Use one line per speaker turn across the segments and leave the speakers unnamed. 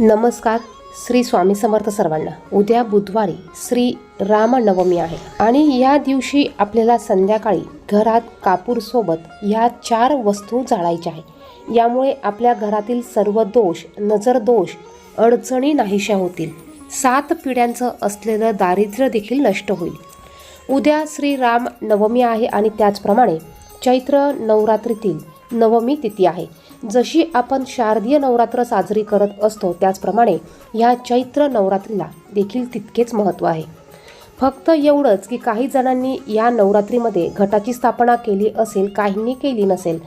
नमस्कार श्री स्वामी समर्थ सर्वांना. उद्या बुधवारी श्री रामनवमी आहे. आणि या दिवशी आपल्याला संध्याकाळी घरात कापूरसोबत ह्या चार वस्तू जाळायच्या आहे यामुळे आपल्या घरातील सर्व दोष नजर दोष अडचणी नाहीशा होतील. सात पिढ्यांचं असलेलं दारिद्र्य देखील नष्ट होईल. उद्या श्री राम नवमी आहे आणि त्याचप्रमाणे चैत्र नवरात्रीतील नवमी तिथी आहे. जशी आपण शारदीय नवरात्र साजरी करत असतो त्याचप्रमाणे ह्या चैत्र नवरात्रीला देखील तितकेच महत्त्व आहे. फक्त एवढंच की काही जणांनी या नवरात्रीमध्ये घटाची स्थापना केली असेल काहींनी केली नसेल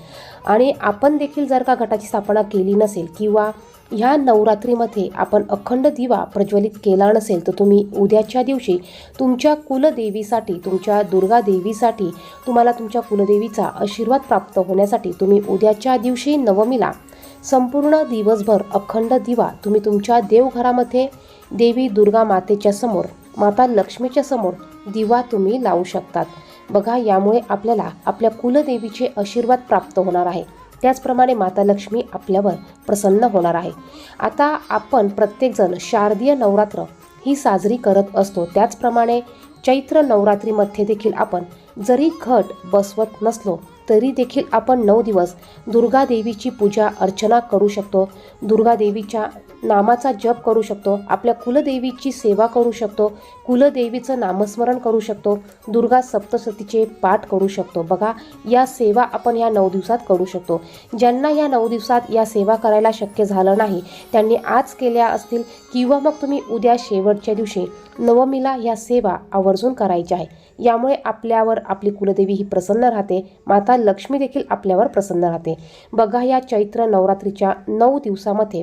आणि आपण देखील जर का घटाची स्थापना केली नसेल किंवा ह्या नवरात्रीमध्ये आपण अखंड दिवा प्रज्वलित केला नसेल तर तुम्ही उद्याच्या दिवशी तुमच्या कुलदेवीसाठी तुमच्या दुर्गा देवीसाठी तुम्हाला तुमच्या कुलदेवीचा आशीर्वाद प्राप्त होण्यासाठी तुम्ही उद्याच्या दिवशी नवमीला संपूर्ण दिवसभर अखंड दिवा तुम्ही तुमच्या देवघरामध्ये देवी दुर्गा मातेच्या समोर माता लक्ष्मीच्या समोर दिवा तुम्ही लावू शकतात. बघा यामुळे आपल्याला आपल्या कुलदेवीचे आशीर्वाद प्राप्त होणार आहे. त्याचप्रमाणे माता लक्ष्मी आपल्यावर प्रसन्न होणार आहे. आता आपण प्रत्येकजण शारदीय नवरात्र ही साजरी करत असतो. त्याचप्रमाणे चैत्र नवरात्रीमध्ये देखील आपण जरी घट बसवत नसलो तरी देखील आपण नऊ दिवस दुर्गादेवीची पूजा अर्चना करू शकतो. दुर्गादेवीच्या नामाचा जप करू शकतो आपल्या कुलदेवीची सेवा करू शकतो कुलदेवीचं नामस्मरण करू शकतो दुर्गा सप्तसतीचे पाठ करू शकतो. बघा या सेवा आपण या नऊ दिवसात करू शकतो. ज्यांना या नऊ दिवसात या सेवा करायला शक्य झालं नाही त्यांनी आज केल्या असतील किंवा मग तुम्ही उद्या शेवटच्या दिवशी नवमीला या सेवा आवर्जून करायच्या आहे. यामुळे आपल्यावर आपली कुलदेवी ही प्रसन्न राहते माता लक्ष्मी देखील आपल्यावर प्रसन्न राहते. बघा या चैत्र नवरात्रीच्या नऊ दिवसामध्ये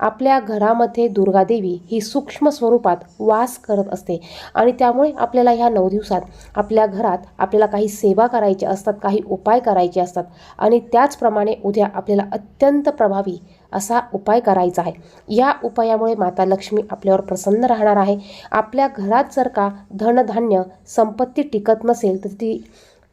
आपल्या घरामध्ये दुर्गादेवी ही सूक्ष्म स्वरूपात वास करत असते. आणि त्यामुळे आपल्याला ह्या नऊ दिवसात आपल्या घरात आपल्याला काही सेवा करायच्या असतात काही उपाय करायचे असतात. आणि त्याचप्रमाणे उद्या आपल्याला अत्यंत प्रभावी असा उपाय करायचा आहे. या उपायामुळे माता लक्ष्मी आपल्यावर प्रसन्न राहणार आहे. आपल्या घरात जर का धनधान्य संपत्ती टिकत नसेल तर ती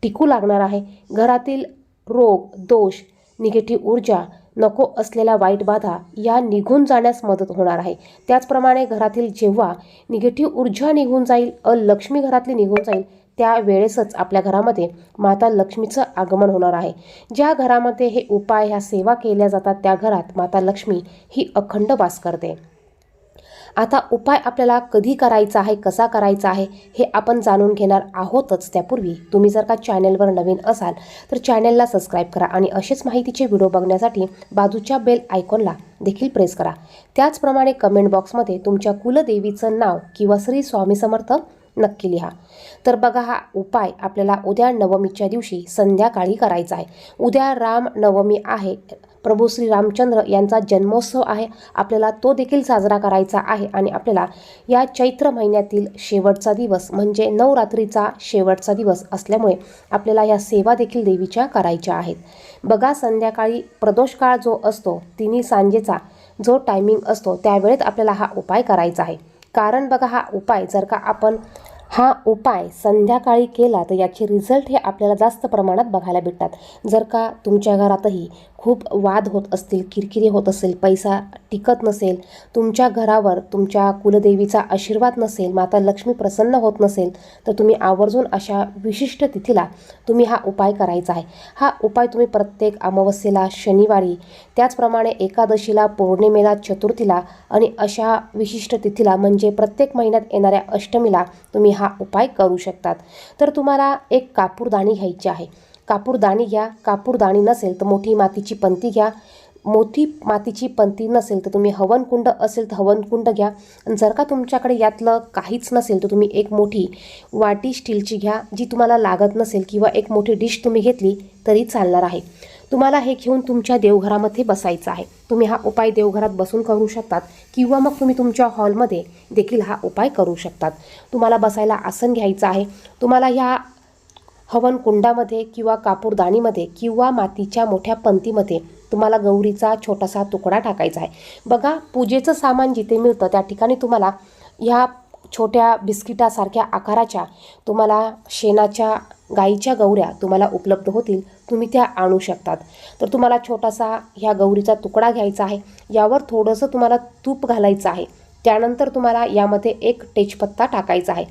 टिकू लागणार आहे. घरातील रोग दोष निगेटिव्ह ऊर्जा नको असलेल्या वाईट बाधा या निघून जाण्यास मदत होणार आहे. त्याचप्रमाणे घरातील जेव्हा निगेटिव्ह ऊर्जा निघून जाईल अलक्ष्मी घरातली निघून जाईल त्यावेळेसच आपल्या घरामध्ये माता लक्ष्मीचं आगमन होणार आहे. ज्या घरामध्ये हे उपाय ह्या सेवा केल्या जातात त्या घरात माता लक्ष्मी ही अखंड वास करते. आता उपाय आपल्याला कधी करायचा आहे कसा करायचा आहे हे आपण जाणून घेणार आहोतच त्यापूर्वी. तुम्ही जर का चॅनेलवर नवीन असाल तर चॅनेलला सबस्क्राईब करा आणि असेच माहितीचे व्हिडिओ बघण्यासाठी बाजूच्या बेल आयकॉनला देखील प्रेस करा. त्याचप्रमाणे कमेंट बॉक्समध्ये तुमच्या कुलदेवीचं नाव किंवा श्री स्वामी समर्थ नक्की लिहा. तर बघा हा उपाय आपल्याला उद्या नवमीच्या दिवशी संध्याकाळी करायचा आहे. उद्या राम नवमी आहे प्रभू श्री रामचंद्र यांचा जन्मोत्सव आहे. आपल्याला तो देखील साजरा करायचा आहे आणि आपल्याला या चैत्र महिन्यातील शेवटचा दिवस म्हणजे नवरात्रीचा शेवटचा दिवस असल्यामुळे आपल्याला या सेवा देखील देवीच्या करायच्या आहेत. बघा संध्याकाळी प्रदोष काळ जो असतो तिन्ही सांजेचा जो टायमिंग असतो त्यावेळेत आपल्याला हा उपाय करायचा आहे. कारण बघा हा उपाय जर का आपण हा उपाय संध्याकाळी केला तर याचे रिझल्ट हे आपल्याला जास्त प्रमाणात बघायला भेटतात. जर का तुमच्या घरातही खूप वाद होत असतील किरकिरी होत असेल पैसा टिकत नसेल तुमच्या घरावर तुमच्या कुलदेवीचा आशीर्वाद नसेल माता लक्ष्मी प्रसन्न होत नसेल तर तुम्ही आवर्जून अशा विशिष्ट तिथीला तुम्ही हा उपाय करायचा आहे. हा उपाय तुम्ही प्रत्येक अमावस्येला शनिवारी त्याचप्रमाणे एकादशीला पौर्णिमेला चतुर्थीला आणि अशा विशिष्ट तिथीला म्हणजे प्रत्येक महिन्यात येणाऱ्या अष्टमीला तुम्ही हा उपाय करू शकतात. तर तुम्हाला एक कापूरदाणी घ्यायची आहे. कापूरदाणी घ्या. कापूरदाणी नसेल तर मोठी मातीची पंती घ्या. मोठी मातीची पंती नसेल तर तुम्ही हवनकुंड असेल तर हवनकुंड घ्या. आणि जर का तुमच्याकडे यातलं काहीच नसेल तर तुम्ही एक मोठी वाटी स्टीलची घ्या जी तुम्हाला लागत नसेल किंवा एक मोठी डिश तुम्ही घेतली तरी चालणार आहे. तुम्हाला हे घेऊन तुमच्या देवघरामध्ये बसायचं आहे. तुम्ही हा उपाय देवघरात बसून करू शकतात किंवा मग तुम्ही तुमच्या हॉलमध्ये देखील हा उपाय करू शकतात. तुम्हाला बसायला आसन घ्यायचं आहे. तुम्हाला ह्या हवन कुंडामध्ये किंवा कापूरदाणीमध्ये किंवा मातीच्या मोठ्या पंतीमध्ये तुम्हाला गौरीचा छोटासा तुकडा टाकायचा आहे. बघा पूजेचं सामान जिथे मिळतं त्या ठिकाणी तुम्हाला ह्या छोट्या बिस्किटासारख्या आकाराच्या तुम्हाला शेणाच्या गाईच्या गौऱ्या तुम्हाला उपलब्ध होतील तुम्ही त्या आणू शकतात. तर तुम्हाला छोटासा ह्या गौरीचा तुकडा घ्यायचा आहे. यावर थोडंसं तुम्हाला तूप घालायचं आहे. त्यानंतर तुम्हाला यामध्ये एक तेजपत्ता टाकायचा आहे.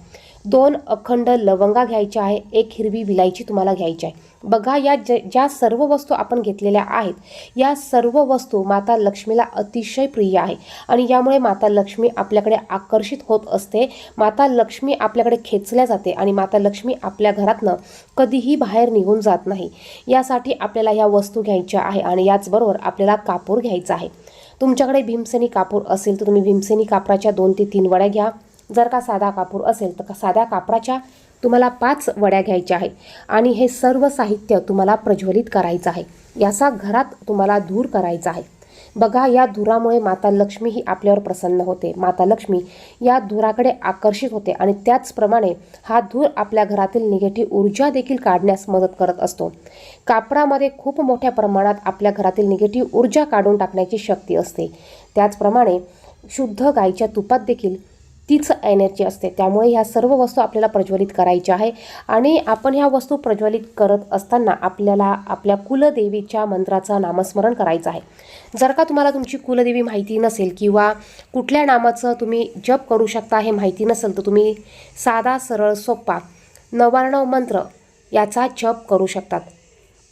दोन अखंड लवंगा घ्यायच्या आहे एक हिरवी विलायची तुम्हाला घ्यायची आहे. बघा या ज ज्या सर्व वस्तू आपण घेतलेल्या आहेत या सर्व वस्तू माता लक्ष्मीला अतिशय प्रिय आहे. आणि यामुळे माता लक्ष्मी आपल्याकडे आकर्षित होत असते. माता लक्ष्मी आपल्याकडे खेचल्या जाते आणि माता लक्ष्मी आपल्या घरातनं कधीही बाहेर निघून जात नाही. यासाठी आपल्याला ह्या वस्तू घ्यायच्या आहे आणि याचबरोबर आपल्याला कापूर घ्यायचा आहे. तुमच्याकडे भीमसेनी कापूर असेल तर तुम्ही भीमसेनी कापराच्या दोन ते तीन वड्या घ्या. जर का साधा कापूर असेल तर का साध्या कापराच्या तुम्हाला पाच वड्या घ्यायच्या आहे आणि हे सर्व साहित्य तुम्हाला प्रज्वलित करायचं आहे. याचा घरात तुम्हाला धूर करायचा आहे. बघा या धुरामुळे माता लक्ष्मी ही आपल्यावर प्रसन्न होते. माता लक्ष्मी या धुराकडे आकर्षित होते आणि त्याचप्रमाणे हा धूर आपल्या घरातील निगेटिव्ह ऊर्जा देखील काढण्यास मदत करत असतो. कापडामध्ये खूप मोठ्या प्रमाणात आपल्या घरातील निगेटिव्ह ऊर्जा काढून टाकण्याची शक्ती असते. त्याचप्रमाणे शुद्ध गाईच्या तुपात देखील तीच एनर्जी असते. त्यामुळे ह्या सर्व वस्तू आपल्याला प्रज्वलित करायच्या आहे. आणि आपण ह्या वस्तू प्रज्वलित करत असताना आपल्याला आपल्या कुलदेवीच्या मंत्राचं नामस्मरण करायचं आहे. जर का तुम्हाला तुमची कुलदेवी माहिती नसेल किंवा कुठल्या नामाचं तुम्ही जप करू शकता हे माहिती नसेल तर तुम्ही साधा सरळ सोप्पा नवार्णव मंत्र याचा जप करू शकतात.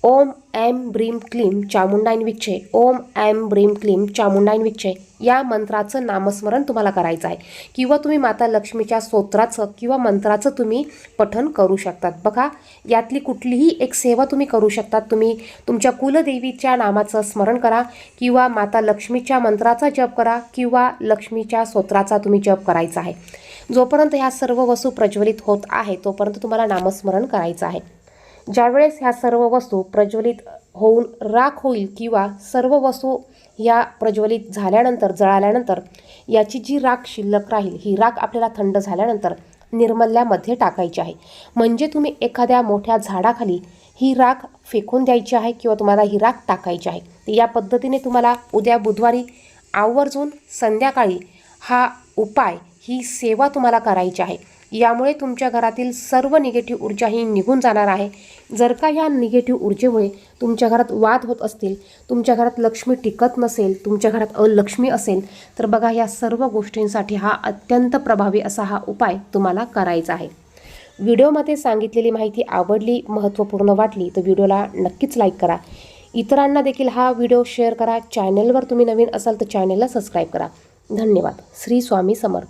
ओम ॲम ब्रीम क्लीम चामुंडाईन विच्छे. ओम ॲम ब्रीम क्लीम चामुंडाईन विच्छे. या मंत्राचं नामस्मरण तुम्हाला करायचं आहे. किंवा तुम्ही माता लक्ष्मीच्या स्तोत्राचं किंवा मंत्राचं तुम्ही पठन करू शकतात. बघा यातली कुठलीही एक सेवा तुम्ही करू शकतात. तुम्ही तुमच्या कुलदेवीच्या नामाचं स्मरण करा किंवा माता लक्ष्मीच्या मंत्राचा जप करा किंवा लक्ष्मीच्या स्तोत्राचा तुम्ही जप करायचा आहे. जोपर्यंत ह्या सर्व वस्तू प्रज्वलित होत आहे तोपर्यंत तुम्हाला नामस्मरण करायचं आहे. ज्यावेळेस ह्या सर्व वस्तू प्रज्वलित होऊन राख होईल किंवा सर्व वस्तू या प्रज्वलित झाल्यानंतर जळाल्यानंतर याची जी राख शिल्लक राहील ही राख आपल्याला थंड झाल्यानंतर निर्मल्यामध्ये टाकायची आहे. म्हणजे तुम्ही एखाद्या मोठ्या झाडाखाली ही राख फेकून द्यायची आहे किंवा तुम्हाला ही राख टाकायची आहे. तर या पद्धतीने तुम्हाला उद्या बुधवारी आवर्जून संध्याकाळी हा उपाय ही सेवा तुम्हाला करायची आहे. यामुळे तुमच्या घरातील सर्व निगेटिव्ह ऊर्जा ही निघून जाणार आहे. जर का ह्या निगेटिव्ह ऊर्जेमुळे तुमच्या घरात वाद होत असतील तुमच्या घरात लक्ष्मी टिकत नसेल तुमच्या घरात अलक्ष्मी असेल तर बघा या सर्व गोष्टींसाठी हा अत्यंत प्रभावी असा हा उपाय तुम्हाला करायचा आहे. व्हिडिओमध्ये सांगितलेली माहिती आवडली महत्त्वपूर्ण वाटली तर व्हिडिओला नक्कीच लाईक करा. इतरांना देखील हा व्हिडिओ शेअर करा. चॅनलवर तुम्ही नवीन असाल तर चॅनलला सबस्क्राईब करा. धन्यवाद. श्री स्वामी समर्थ.